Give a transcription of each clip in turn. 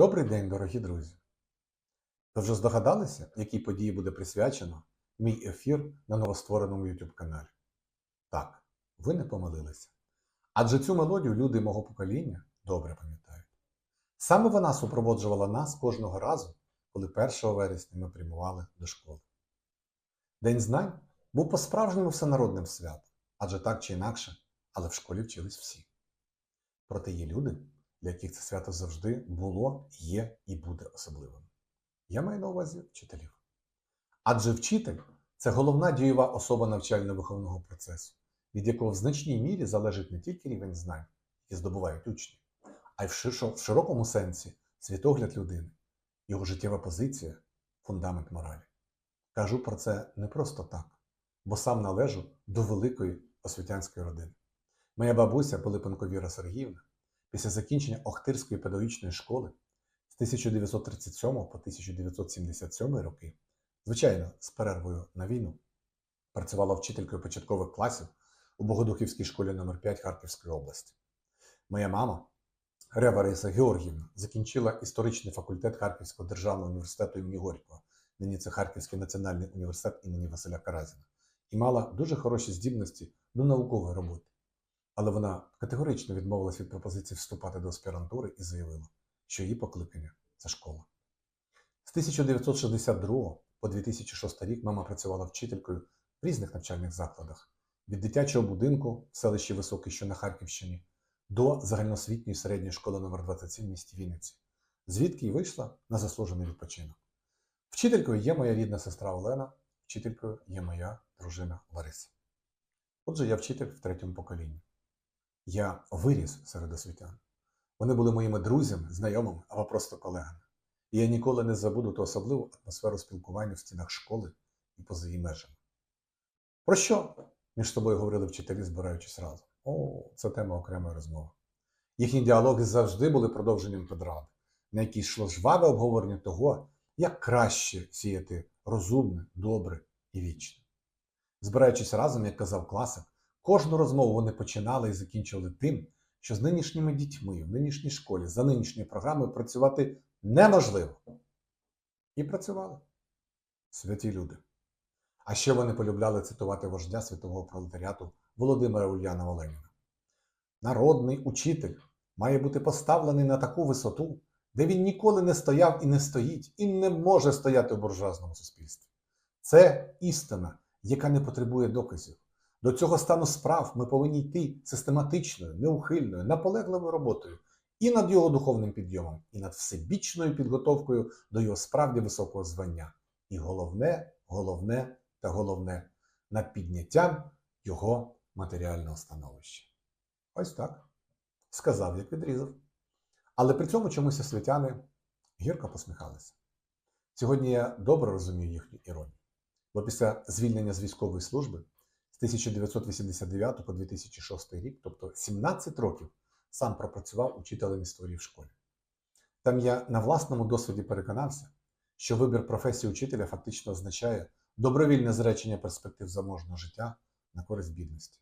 Добрий день, дорогі друзі! Ви вже здогадалися, якій події буде присвячено мій ефір на новоствореному YouTube каналі? Так, ви не помилилися. Адже цю мелодію люди мого покоління добре пам'ятають. Саме вона супроводжувала нас кожного разу, коли 1 вересня ми прямували до школи. День знань був по-справжньому всенародним святом, адже так чи інакше, але в школі вчились всі. Проте є люди, для яких це свято завжди було, є і буде особливим. Я маю на увазі вчителів. Адже вчитель це головна дієва особа навчально-виховного процесу, від якого в значній мірі залежить не тільки рівень знань, які здобувають учні, а й в, широкому сенсі світогляд людини, його життєва позиція, фундамент моралі. Кажу про це не просто так, бо сам належу до великої освітянської родини. Моя бабуся Пилипенко Віра Сергіївна після закінчення Охтирської педагогічної школи з 1937 по 1977 роки, звичайно, з перервою на війну, працювала вчителькою початкових класів у Богодухівській школі номер 5 Харківської області. Моя мама, Рева Раїса Георгіївна, закінчила історичний факультет Харківського державного університету імені Горького, нині це Харківський національний університет імені Василя Каразіна, і мала дуже хороші здібності до наукової роботи. Але вона категорично відмовилась від пропозиції вступати до аспірантури і заявила, що її покликання це школа. З 1962 по 2006 рік мама працювала вчителькою в різних навчальних закладах від дитячого будинку в селищі Високий, що на Харківщині, до загальноосвітньої середньої школи номер 27 в місті Вінниці, звідки й вийшла на заслужений відпочинок. Вчителькою є моя рідна сестра Олена, вчителькою є моя дружина Лариса. Отже, я вчитель в третьому поколінні. Я виріс серед освітян. Вони були моїми друзями, знайомими або просто колегами. І я ніколи не забуду ту особливу атмосферу спілкування в стінах школи і поза її межами. Про що між собою говорили вчителі, збираючись разом? О, це тема окремої розмови. Їхні діалоги завжди були продовженням педради, на якій йшло жваве обговорення того, як краще сіяти розумне, добре і вічне. Збираючись разом, як казав класик, Кожну розмову вони починали і закінчували тим, що з нинішніми дітьми в нинішній школі за нинішньою програмою працювати неможливо. І працювали. Святі люди. А ще вони полюбляли цитувати вождя світового пролетаріату Володимира Ульянова Леніна. Народний учитель має бути поставлений на таку висоту, де він ніколи не стояв і не стоїть, і не може стояти в буржуазному суспільстві. Це істина, яка не потребує доказів. До цього стану справ ми повинні йти систематичною, неухильною, наполегливою роботою і над його духовним підйомом, і над всебічною підготовкою до його справді високого звання. І головне, головне та головне над підняттям його матеріального становища. Ось так. Сказав, як відрізав. Але при цьому чомусь освітяни гірко посміхалися. Сьогодні я добре розумію їхню іронію, бо після звільнення з військової служби 1989 по 2006 рік, тобто 17 років, сам пропрацював учителем історії в школі. Там я на власному досвіді переконався, що вибір професії учителя фактично означає добровільне зречення перспектив заможного життя на користь бідності.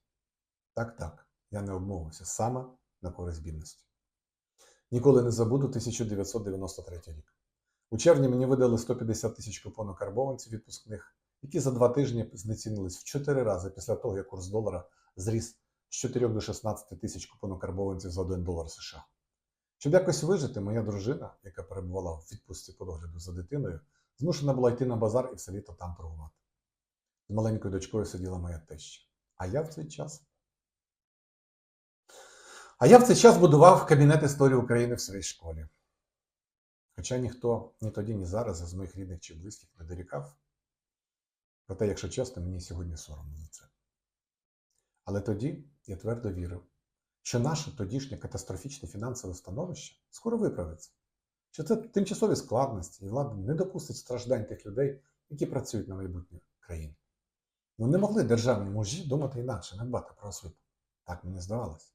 Так, так, я не обмовився саме на користь бідності. Ніколи не забуду 1993 рік. У червні мені видали 150 тисяч купонок карбованців відпускних які за два тижні знецінились в 4 рази після того, як курс долара зріс з 4 до 16 тисяч купонок за 1 долар США. Щоб якось вижити, моя дружина, яка перебувала в відпустці по догляду за дитиною, змушена була йти на базар і все літо там торгувати. З маленькою дочкою сиділа моя теща. А я в цей час. А я в цей час будував кабінет історії України в своїй школі. Хоча ніхто ні тоді, ні зараз з моїх рідних чи близьких не дорікав, Проте, якщо чесно, мені сьогодні соромно за це. Але тоді я твердо вірив, що наше тодішнє катастрофічне фінансове становище скоро виправиться, що це тимчасові складності, і влада не допустить страждань тих людей, які працюють на майбутнє країни. Ну не могли державні мужі думати інакше, не дбати про освіту. Так мені здавалося.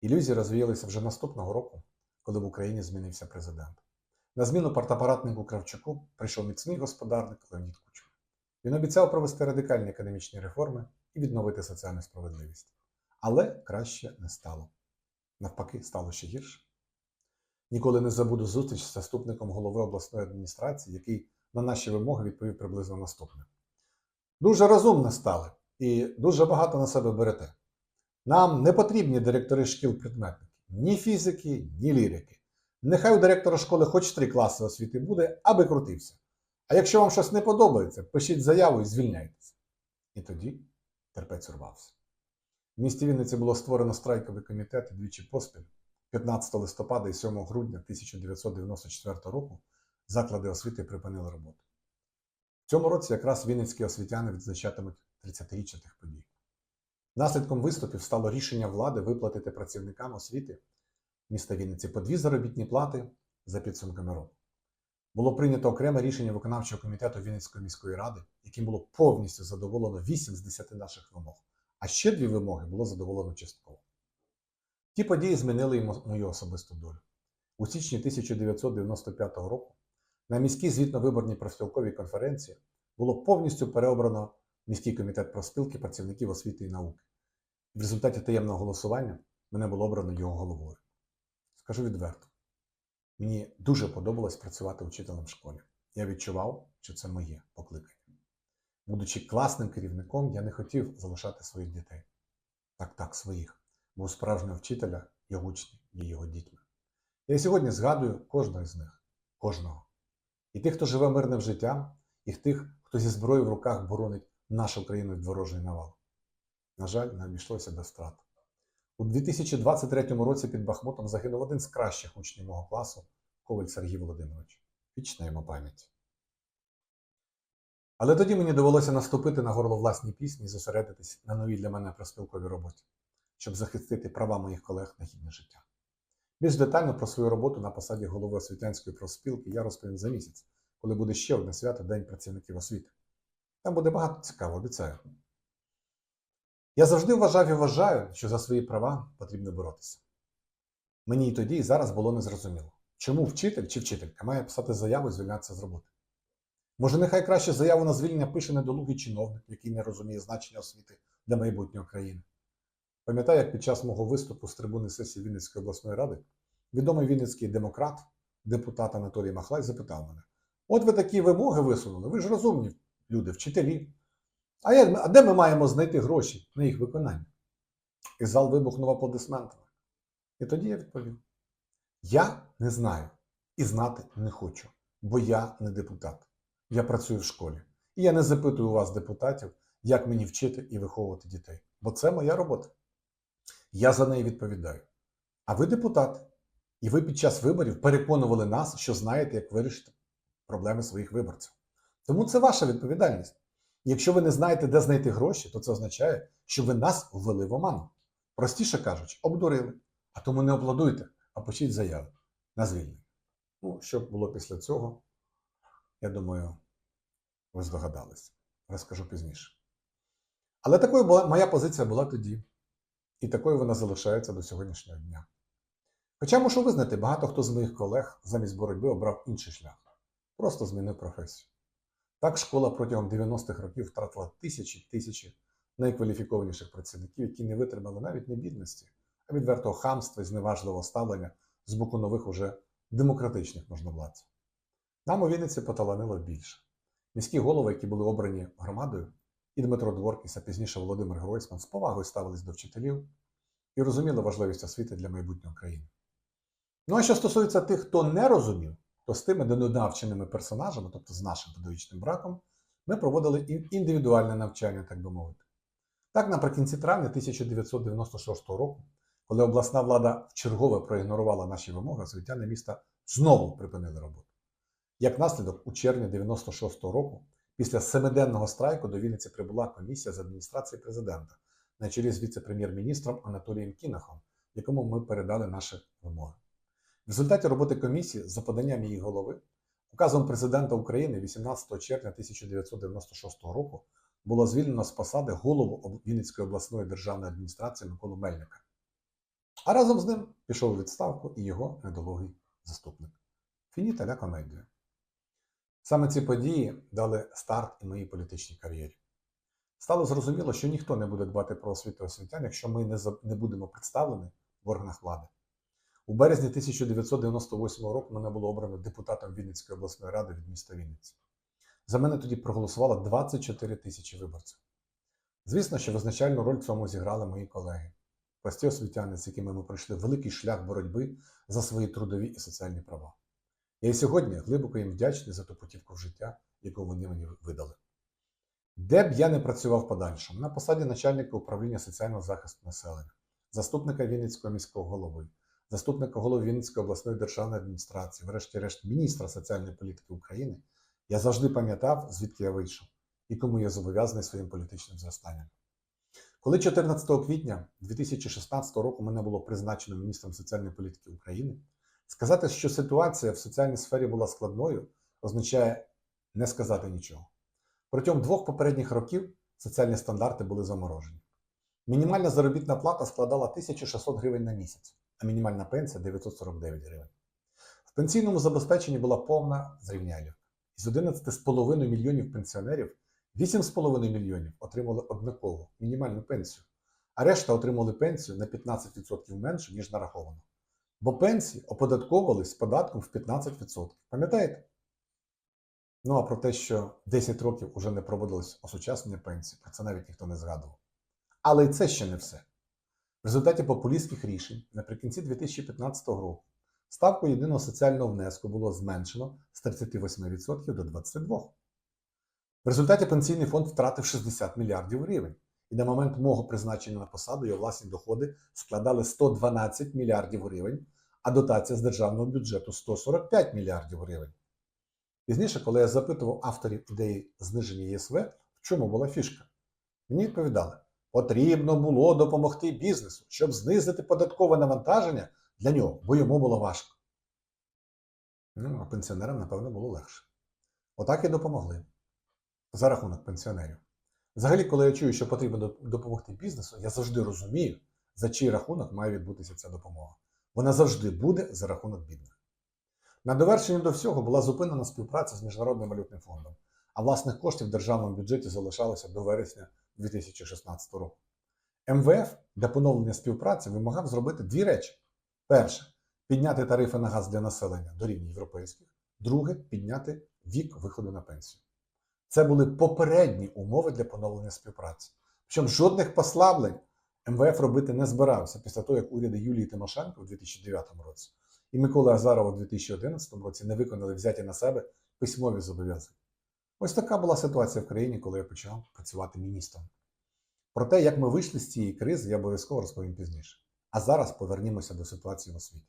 Ілюзії розвіялися вже наступного року, коли в Україні змінився президент. На зміну партапаратнику Кравчуку прийшов міцний господарник Леонід Кучма. Він обіцяв провести радикальні економічні реформи і відновити соціальну справедливість. Але краще не стало. Навпаки, стало ще гірше. Ніколи не забуду зустріч з заступником голови обласної адміністрації, який на наші вимоги відповів приблизно наступне. Дуже розумно стали і дуже багато на себе берете. Нам не потрібні директори шкіл предметників, ні фізики, ні лірики. Нехай у директора школи хоч три класи освіти буде, аби крутився. А якщо вам щось не подобається, пишіть заяву і звільняйтеся. І тоді терпець урвався. В місті Вінниці було створено страйковий комітет двічі поспіль. 15 листопада і 7 грудня 1994 року заклади освіти припинили роботу. В цьому році якраз вінницькі освітяни відзначатимуть 30-річчя тих подій. Наслідком виступів стало рішення влади виплатити працівникам освіти міста Вінниці по дві заробітні плати за підсумками року. Було прийнято окреме рішення виконавчого комітету Вінницької міської ради, яким було повністю задоволено 8 з 10 наших вимог, а ще дві вимоги було задоволено частково. Ті події змінили мою особисту долю. У січні 1995 року на міській звітно-виборній профспілковій конференції було повністю переобрано міський комітет профспілки працівників освіти і науки. В результаті таємного голосування мене було обрано його головою. Скажу відверто, мені дуже подобалось працювати учителем в школі. Я відчував, що це моє покликання. Будучи класним керівником, я не хотів залишати своїх дітей. Так, так, своїх. Бо у справжнього вчителя є учні, є його дітьми. Я сьогодні згадую кожного з них, кожного. І тих, хто живе мирним життям, і тих, хто зі зброєю в руках боронить нашу країну від ворожої навали. На жаль, не обійшлося без втрат. У 2023 році під Бахмутом загинув один з кращих учнів мого класу Коваль Сергій Володимирович. Вічна йому пам'ять. Але тоді мені довелося наступити на горло власній пісні і зосередитись на новій для мене проспілковій роботі, щоб захистити права моїх колег на гідне життя. Більш детально про свою роботу на посаді голови освітянської профспілки я розповім за місяць, коли буде ще одне свято День працівників освіти. Там буде багато цікавого, обіцяю. Я завжди вважав і вважаю, що за свої права потрібно боротися. Мені і тоді, і зараз було незрозуміло, чому вчитель чи вчителька має писати заяву і звільнятися з роботи. Може, нехай краще заяву на звільнення пише недолугий чиновник, який не розуміє значення освіти для майбутнього країни. Пам'ятаю, як під час мого виступу з трибуни сесії Вінницької обласної ради відомий вінницький демократ, депутат Анатолій Махлай, запитав мене: От ви такі вимоги висунули, ви ж розумні люди, вчителі. А, як, а де ми маємо знайти гроші на їх виконання? І зал вибухнув аплодисментами. І тоді я відповів: Я не знаю і знати не хочу, бо я не депутат. Я працюю в школі. І я не запитую у вас, депутатів, як мені вчити і виховувати дітей. Бо це моя робота. Я за неї відповідаю. А ви депутати, і ви під час виборів переконували нас, що знаєте, як вирішити проблеми своїх виборців. Тому це ваша відповідальність. Якщо ви не знаєте, де знайти гроші, то це означає, що ви нас ввели в оману. Простіше кажучи, обдурили. А тому не аплодуйте, а пишіть заяву на звільнення. Ну, що було після цього, я думаю, ви здогадалися. Розкажу пізніше. Але такою була моя позиція була тоді, і такою вона залишається до сьогоднішнього дня. Хоча мушу визнати, багато хто з моїх колег замість боротьби обрав інший шлях, просто змінив професію. Так школа протягом 90-х років втратила тисячі тисячі найкваліфікованіших працівників, які не витримали навіть не бідності, а відвертого хамства і зневажливого ставлення з боку нових уже демократичних можновладців. Нам у Вінниці поталанило більше. Міські голови, які були обрані громадою, і Дмитро Дворкіс, а пізніше Володимир Гройсман з повагою ставились до вчителів і розуміли важливість освіти для майбутнього країни. Ну а що стосується тих, хто не розумів, то з тими донавченими персонажами, тобто з нашим педагогічним браком, ми проводили індивідуальне навчання, так би мовити. Так, наприкінці травня 1996 року, коли обласна влада вчергове проігнорувала наші вимоги, освітяни міста знову припинили роботу. Як наслідок, у червні 96 року, після семиденного страйку до Вінниці прибула комісія з адміністрації президента на чолі з віце-прем'єр-міністром Анатолієм Кінахом, якому ми передали наші вимоги. В результаті роботи комісії за поданням її голови, указом президента України 18 червня 1996 року було звільнено з посади голову Вінницької обласної державної адміністрації Миколу Мельника. А разом з ним пішов у відставку і його недолугий заступник. Фініта ля комедія. Саме ці події дали старт і моїй політичній кар'єрі. Стало зрозуміло, що ніхто не буде дбати про освіту освітян, якщо ми не, будемо представлені в органах влади. У березні 1998 року мене було обрано депутатом Вінницької обласної ради від міста Вінниці. За мене тоді проголосувало 24 тисячі виборців. Звісно, що визначальну роль в цьому зіграли мої колеги, прості освітяни, з якими ми пройшли великий шлях боротьби за свої трудові і соціальні права. Я і сьогодні глибоко їм вдячний за ту путівку в життя, яку вони мені видали. Де б я не працював подальшому, на посаді начальника управління соціального захисту населення, заступника Вінницького міського голови, заступника голови Вінницької обласної державної адміністрації, врешті-решт міністра соціальної політики України, я завжди пам'ятав, звідки я вийшов і кому я зобов'язаний своїм політичним зростанням. Коли 14 квітня 2016 року мене було призначено міністром соціальної політики України, сказати, що ситуація в соціальній сфері була складною, означає не сказати нічого. Протягом двох попередніх років соціальні стандарти були заморожені. Мінімальна заробітна плата складала 1600 гривень на місяць, а мінімальна пенсія 949 гривень. В пенсійному забезпеченні була повна зрівнялівка. Із 11,5 мільйонів пенсіонерів 8,5 мільйонів отримали однакову мінімальну пенсію, а решта отримали пенсію на 15% менше, ніж нараховано. Бо пенсії оподатковувались податком в 15%. Пам'ятаєте? Ну а про те, що 10 років уже не проводилось осучаснення пенсії, про це навіть ніхто не згадував. Але і це ще не все. В результаті популістських рішень наприкінці 2015 року ставку єдиного соціального внеску було зменшено з 38% до 22%. В результаті пенсійний фонд втратив 60 мільярдів гривень. І на момент мого призначення на посаду його власні доходи складали 112 мільярдів гривень, а дотація з державного бюджету 145 мільярдів гривень. Пізніше, коли я запитував авторів ідеї зниження ЄСВ, в чому була фішка, мені відповідали, потрібно було допомогти бізнесу, щоб знизити податкове навантаження для нього, бо йому було важко. Ну, а пенсіонерам, напевно, було легше. Отак і допомогли. За рахунок пенсіонерів. Взагалі, коли я чую, що потрібно допомогти бізнесу, я завжди розумію, за чий рахунок має відбутися ця допомога. Вона завжди буде за рахунок бідних. На довершення до всього була зупинена співпраця з Міжнародним валютним фондом, а власних коштів в державному бюджеті залишалося до вересня 2016 року. МВФ для поновлення співпраці вимагав зробити дві речі: перше підняти тарифи на газ для населення до рівня європейських, друге підняти вік виходу на пенсію. Це були попередні умови для поновлення співпраці. Причому жодних послаблень МВФ робити не збирався після того, як уряди Юлії Тимошенко у 2009 році і Миколи Азарова у 2011 році не виконали взяті на себе письмові зобов'язання. Ось така була ситуація в країні, коли я почав працювати міністром. Про те, як ми вийшли з цієї кризи, я обов'язково розповім пізніше. А зараз повернімося до ситуації в освіті.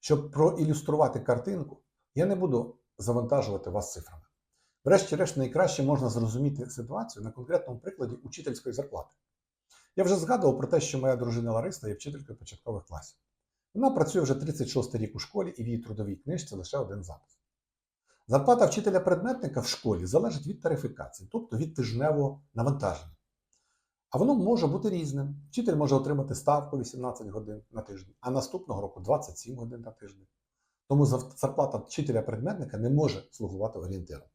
Щоб проілюструвати картинку, я не буду завантажувати вас цифрами. Врешті-решт, найкраще можна зрозуміти ситуацію на конкретному прикладі учительської зарплати. Я вже згадував про те, що моя дружина Лариса є вчителькою початкових класів. Вона працює вже 36 рік у школі і в її трудовій книжці лише один запис. Зарплата вчителя-предметника в школі залежить від тарифікації, тобто від тижневого навантаження. А воно може бути різним. Вчитель може отримати ставку 18 годин на тиждень, а наступного року 27 годин на тиждень. Тому зарплата вчителя-предметника не може слугувати орієнтиром.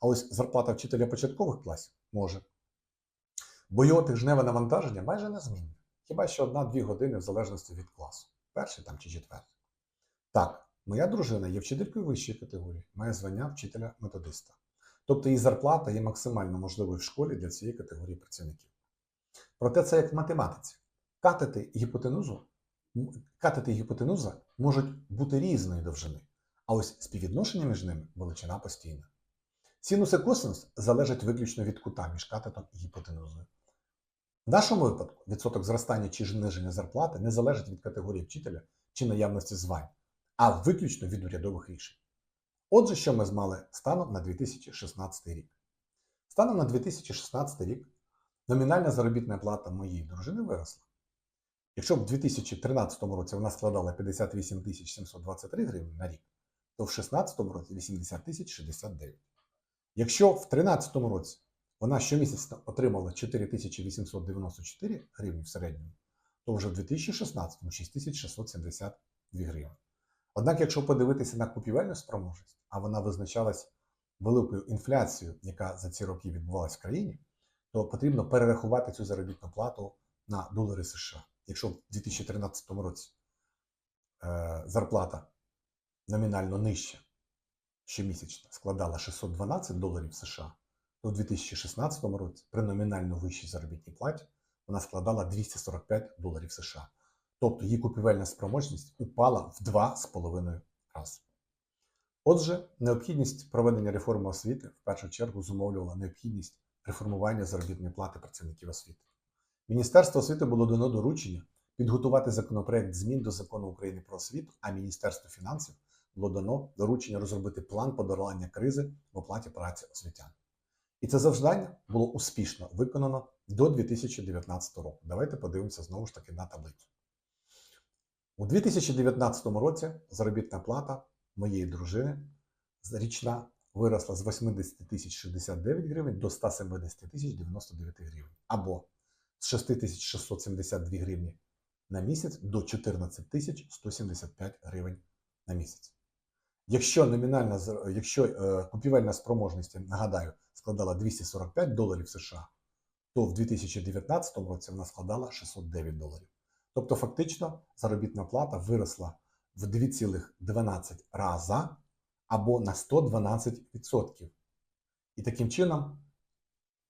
А ось зарплата вчителя початкових класів може. Бо його тижневе навантаження майже незмінне. Хіба що одна-дві години в залежності від класу, перший там чи четвертий. Так, моя дружина є вчителькою вищої категорії, має звання вчителя-методиста. Тобто її зарплата є максимально можливою в школі для цієї категорії працівників. Проте це як в математиці. Катети гіпотенузу, катети гіпотенуза можуть бути різної довжини, а ось співвідношення між ними величина постійна. Синус і косинус залежать виключно від кута між катетом і гіпотенузою. В нашому випадку відсоток зростання чи зниження зарплати не залежить від категорії вчителя чи наявності звань, а виключно від урядових рішень. Отже, що ми змали станом на 2016 рік? Станом на 2016 рік номінальна заробітна плата моєї дружини виросла. Якщо в 2013 році вона складала 58 723 гривні на рік, то в 2016 році 80 тисяч 69. Якщо в 2013 році вона щомісяця отримала 4894 гривні в середньому, то вже в 2016 6672 гривні. Однак, якщо подивитися на купівельну спроможність, а вона визначалась великою інфляцією, яка за ці роки відбувалась в країні, то потрібно перерахувати цю заробітну плату на долари США. Якщо в 2013 році е, зарплата номінально нижча, щомісячно складала 612 доларів США, то у 2016 році при номінально вищій заробітній платі вона складала 245 доларів США. Тобто її купівельна спроможність упала в 2,5 рази. Отже, необхідність проведення реформи освіти в першу чергу зумовлювала необхідність реформування заробітної плати працівників освіти. Міністерство освіти було дано доручення підготувати законопроект змін до закону України про освіту, а Міністерству фінансів було дано доручення розробити план подолання кризи в оплаті праці освітян. І це завдання було успішно виконано до 2019 року. Давайте подивимося знову ж таки на таблицю. У 2019 році заробітна плата моєї дружини річна виросла з 80 тисяч 69 гривень до 170 тисяч 99 гривень. Або з 6 тисяч 672 гривні на місяць до 14 тисяч 175 гривень на місяць. Якщо номінальна якщо е, купівельна спроможність, нагадаю, складала 245 доларів США, то в 2019 році вона складала 609 доларів. Тобто, фактично, заробітна плата виросла в 2,12 раза або на 112%. І таким чином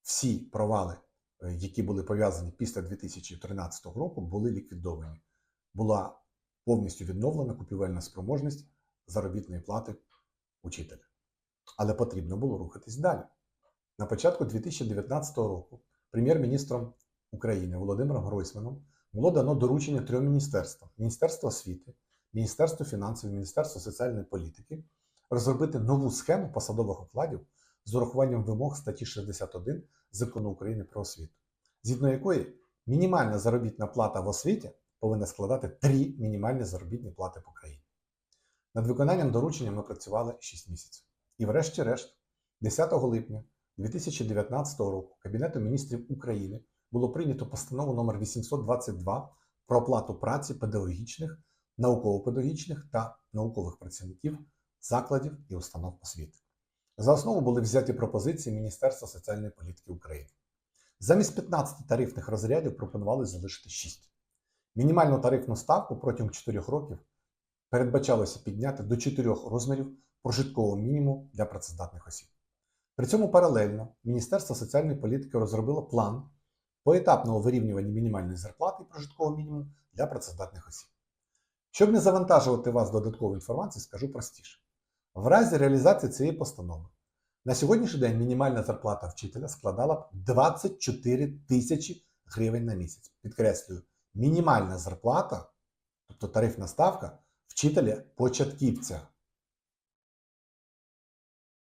всі провали, е, які були пов'язані після 2013 року, були ліквідовані. Була повністю відновлена купівельна спроможність заробітної плати учителя. Але потрібно було рухатись далі. На початку 2019 року прем'єр-міністром України Володимиром Гройсманом було дано доручення трьом міністерствам: Міністерство освіти, Міністерство фінансів, Міністерство соціальної політики розробити нову схему посадових окладів з урахуванням вимог статті 61 Закону України про освіту, згідно якої мінімальна заробітна плата в освіті повинна складати три мінімальні заробітні плати по країні. Над виконанням доручення ми працювали 6 місяців. І врешті-решт, 10 липня 2019 року Кабінетом міністрів України було прийнято постанову номер 822 про оплату праці педагогічних, науково-педагогічних та наукових працівників закладів і установ освіти. За основу були взяті пропозиції Міністерства соціальної політики України. Замість 15 тарифних розрядів пропонували залишити 6. Мінімальну тарифну ставку протягом 4 років передбачалося підняти до 4 розмірів прожиткового мінімуму для працездатних осіб. При цьому паралельно Міністерство соціальної політики розробило план поетапного вирівнювання мінімальної зарплати і прожиткового мінімуму для працездатних осіб. Щоб не завантажувати вас додатковою інформацією, скажу простіше. В разі реалізації цієї постанови на сьогоднішній день мінімальна зарплата вчителя складала б 24 тисячі гривень на місяць. Підкреслюю, мінімальна зарплата, тобто тарифна ставка вчителя початківця.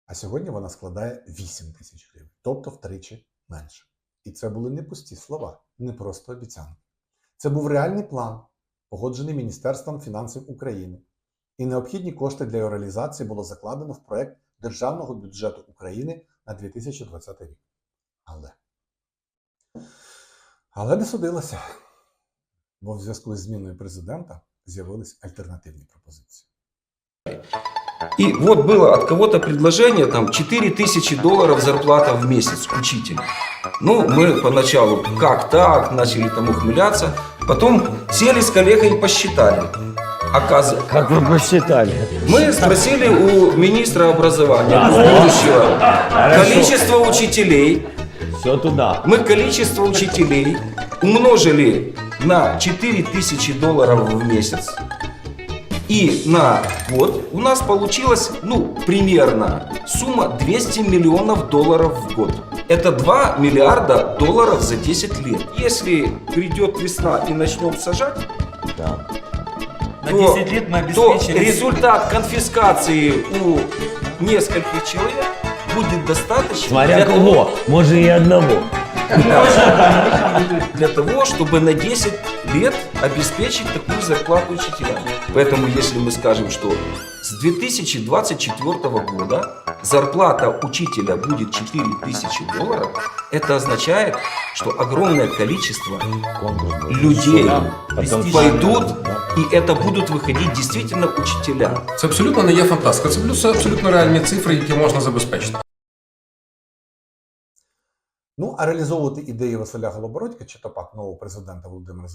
А сьогодні вона складає 8 тисяч гривень, тобто втричі менше. І це були не пусті слова, не просто обіцянки. Це був реальний план, погоджений Міністерством фінансів України. І необхідні кошти для його реалізації було закладено в проект Державного бюджету України на 2020 рік. Але. Але не судилося. Бо в зв'язку з зміною президента з'явились альтернативні пропозиції. И вот было от кого-то предложение, там, 4000 долларов зарплата в месяц учитель. Ну, мы поначалу, как так, начали там ухмыляться. Потом сели с коллегой и посчитали. Оказывается, Как вы посчитали? мы спросили у министра образования, будущего, количество учителей. Все туда. Мы количество учителей умножили на 4000 долларов в месяц. И на год у нас получилась, ну, примерно сумма 200 миллионов долларов в год. Это 2 миллиарда долларов за 10 лет. Если придет весна и начнем сажать, Да. На то, 10 лет мы то результат конфискации у нескольких человек будет достаточно Смотря для того, кого, может и одного. для того, чтобы на 10 лет обеспечить такую зарплату учителям. Поэтому если мы скажем, что с 2024 года зарплата учителя будет 4000 долларов, это означает, что огромное количество Конкурс будет. людей Да, потом- пойдут, Да. и это будут выходить действительно учителя. Це абсолютно не є фантастика, це плюс абсолютно реальні цифри, які можна забезпечити. Ну, а реалізовувати ідеї Василя Голобородька, чи то пак нового президента Володимира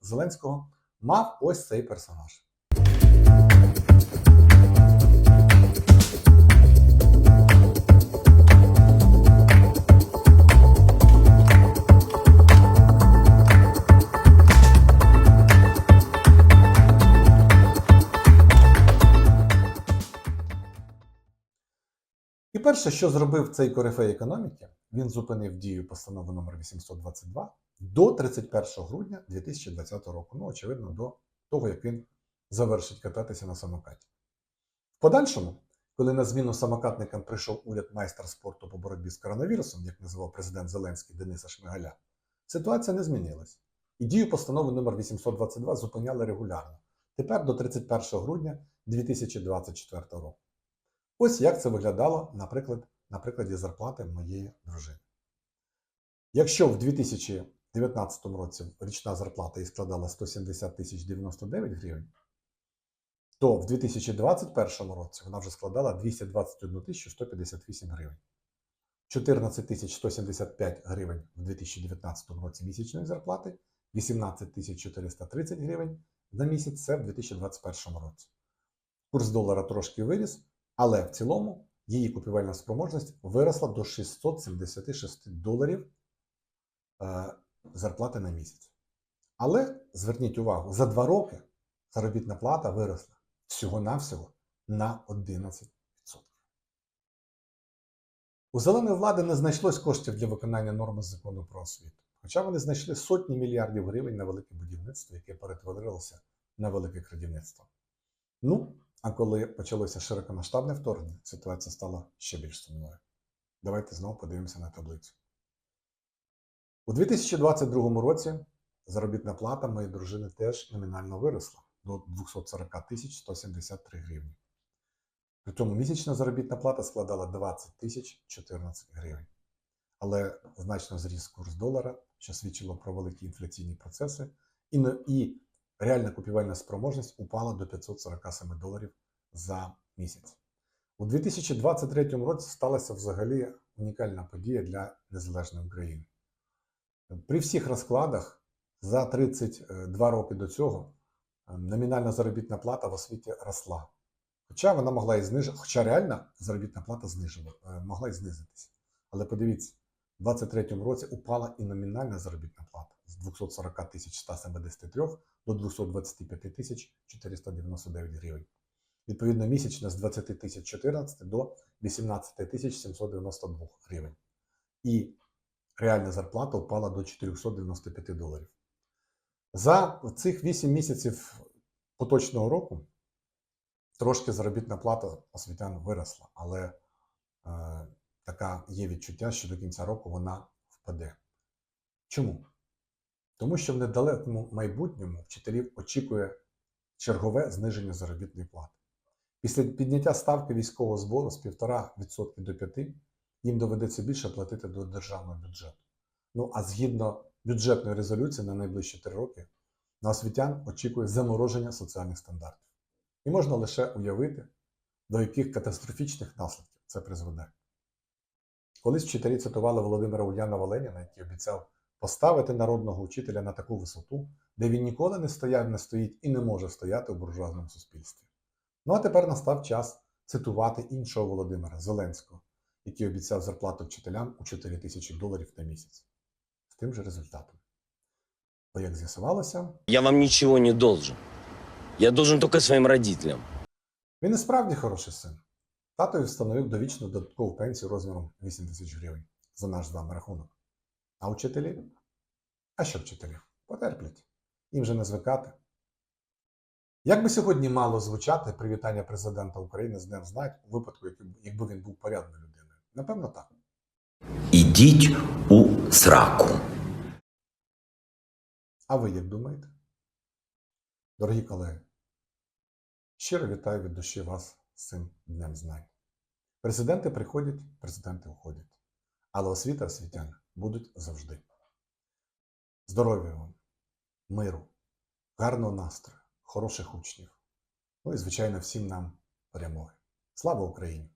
Зеленського, мав ось цей персонаж. І перше, що зробив цей корифей економіки, він зупинив дію постанови номер 822 до 31 грудня 2020 року. Ну, очевидно, до того, як він завершить кататися на самокаті. В подальшому, коли на зміну самокатникам прийшов уряд майстер спорту по боротьбі з коронавірусом, як називав президент Зеленський Дениса Шмигаля, ситуація не змінилась. І дію постанови номер 822 зупиняли регулярно. Тепер до 31 грудня 2024 року. Ось як це виглядало, наприклад, на прикладі зарплати моєї дружини. Якщо в 2019 році річна зарплата їй складала 170 тисяч 99 гривень, то в 2021 році вона вже складала 221 тисячу 158 гривень. 14 тисяч 175 гривень в 2019 році місячної зарплати, 18 тисяч 430 гривень на місяць це в 2021 році. Курс долара трошки виріс, але в цілому її купівельна спроможність виросла до 676 доларів е, зарплати на місяць. Але зверніть увагу, за два роки заробітна плата виросла всього-навсього на 11%. У зеленої влади не знайшлось коштів для виконання норми закону про освіту. Хоча вони знайшли сотні мільярдів гривень на велике будівництво, яке перетворилося на велике крадівництво. Ну, а коли почалося широкомасштабне вторгнення, ситуація стала ще більш сумною. Давайте знову подивимося на таблицю. У 2022 році заробітна плата моєї дружини теж номінально виросла до 240 тисяч 173 гривні. При тому місячна заробітна плата складала 20 тисяч 14 гривень. Але значно зріс курс долара, що свідчило про великі інфляційні процеси, і, реальна купівельна спроможність упала до 547 доларів за місяць. У 2023 році сталася взагалі унікальна подія для незалежної України. При всіх розкладах за 32 роки до цього е, номінальна заробітна плата в освіті росла. Хоча вона могла і знижити, хоча реальна заробітна плата знижила, е, могла і знизитися. Але подивіться, в 2023 році упала і номінальна заробітна плата з 240 тисяч 173 до 225 тисяч 499 гривень. Відповідно, місячна з 20 тисяч 14 до 18 тисяч 792 гривень. І реальна зарплата впала до 495 доларів. За цих 8 місяців поточного року трошки заробітна плата освітян виросла, але е, така є відчуття, що до кінця року вона впаде. Чому? Тому що в недалекому майбутньому вчителів очікує чергове зниження заробітної плати. Після підняття ставки військового збору з 1,5% до 5% їм доведеться більше платити до державного бюджету. Ну а згідно бюджетної резолюції на найближчі 3 роки, на освітян очікує замороження соціальних стандартів. І можна лише уявити, до яких катастрофічних наслідків це призведе. Колись вчителі цитували Володимира Ульянова Леніна, який обіцяв поставити народного учителя на таку висоту, де він ніколи не стояв, не стоїть і не може стояти в буржуазному суспільстві. Ну а тепер настав час цитувати іншого Володимира Зеленського, який обіцяв зарплату вчителям у 4 тисячі доларів на місяць. З тим же результатом. Бо, як з'ясувалося, Я вам ничего не должен. Я должен только своим родителям. він і справді хороший син. Татові встановив довічну додаткову пенсію розміром 8 тисяч гривень за наш з вами рахунок. А учителі? А що вчителі? Потерплять. Їм же не звикати. Як би сьогодні мало звучати привітання президента України з Днем Знань у випадку, якби він був порядною людиною? Напевно, так. Ідіть у сраку. А ви як думаєте? Дорогі колеги, щиро вітаю від душі вас з цим Днем Знань. Президенти приходять, президенти уходять. Але освіта освітян будуть завжди. Здоров'я вам, миру, гарного настрою, хороших учнів. Ну і, звичайно, всім нам перемоги. Слава Україні!